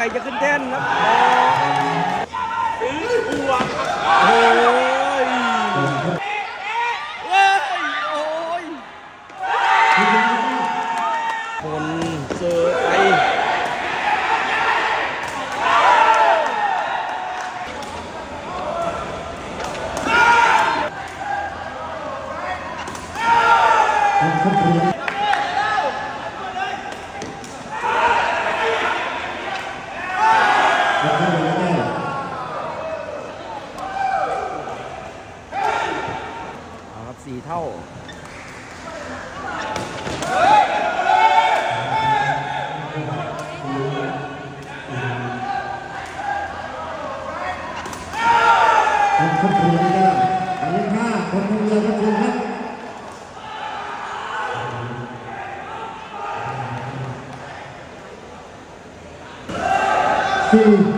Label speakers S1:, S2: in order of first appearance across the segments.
S1: ใครจะขึ้นแท่นครับโอ้โอ้ยเว้ยโอ้ยคนเจอไป เอาครับ สี่เท่า
S2: คนคนเรือนะครับหมายเลขห้าคนเรือครับคุณครับสี่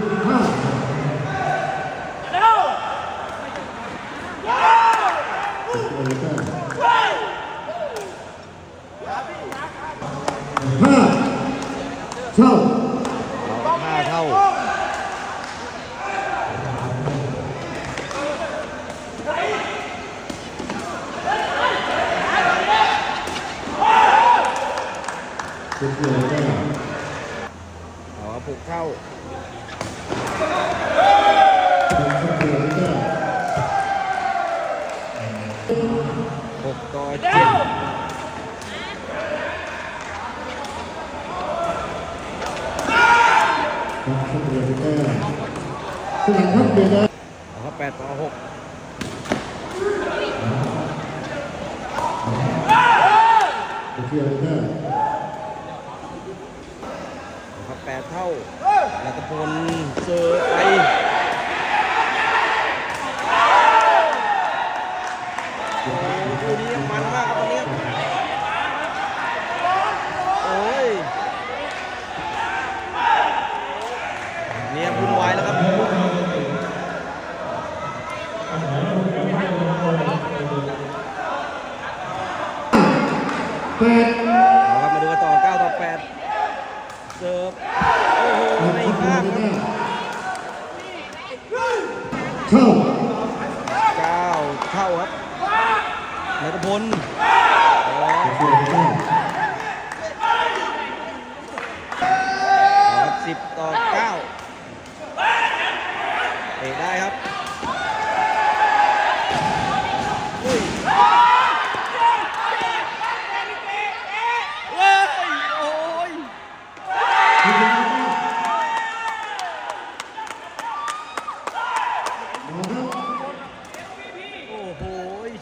S1: อ๋
S2: อ
S1: ผูกเข้าหกต่อเจ็ด
S2: ครับ
S1: แปดต่อหก
S2: เที่
S1: ยวได้ เท่าแล้วก็พนเสิร์ไปามครับ
S2: เท่า
S1: 9เท่าครับนัทพลอ๋อ
S2: เรือนะครับ
S1: เอาครับ10 ต่อ 9เตะได้ครับอุ้ยเว้ยโอ้ย โอ้โห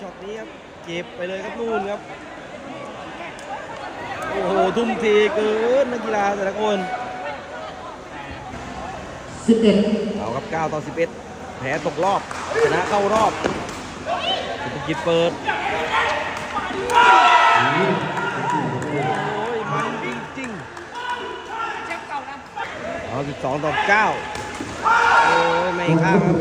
S1: ช็อตนี้ครับ เก็บไปเลยครับ นู่นครับ โอ้โห ทุ่มเทเกินนักกีฬาแต่ละคน
S2: สิบเอ็ด
S1: เอาครับ 9 ต่อ 11 แพ้ตกรอบ ชนะเข้ารอบสุภกิจเปิด โอ้ย มันจริงๆเอา12 ต่อ 9 โอ้ย ไม่ข้ามครั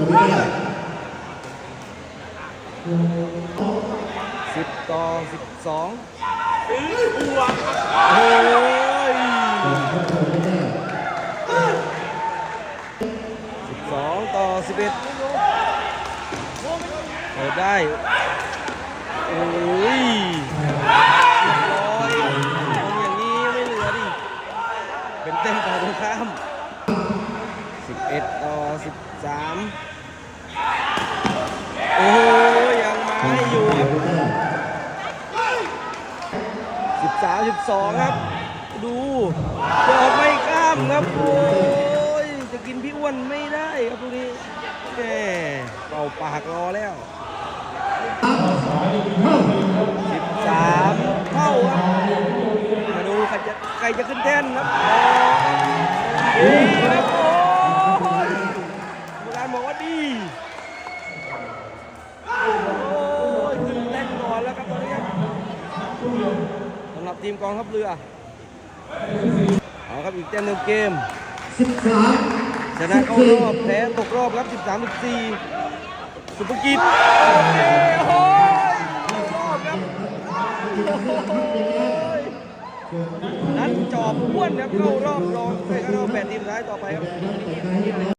S1: บ 10ต่อ12โอ้ย12ต่อ11เปิดได้ โอ้ยร้อยอย่างนี้ไม่เหลือดิ เป็นเต้นต่อตรงข้าม11ต่อ13โอ้ยยังมาอยู่ ครับ13 12ครับ ดูเปิดไม่ข้ามครับ โอ้ย จะกินพี่อ้วนไม่ได้ครับตรงนี้แหมเป่าปากรอแล้ว 13เท่าครับมาดูใครจะใครจะขึ้นแท่นครับดีครับโอ้ยกรรมการบอกว่าดี โอ้ยขึ้นแท่นก่อนแล้วครับตอนนี้ครับสำ หรับทีมกองทัพเรือเอาครับอีกแต้มหนึ่งเกม
S2: สิบสาม
S1: ชนะเข้ารอบแพ้ตกรอบครับ 13 14 สุภกิจโอ้ยรอบครับโอ้ยนั้นจอบอ้วนครับเข้ารอบรองไปเข้ารอบ8ทีมสุดท้ายต่อไปครับ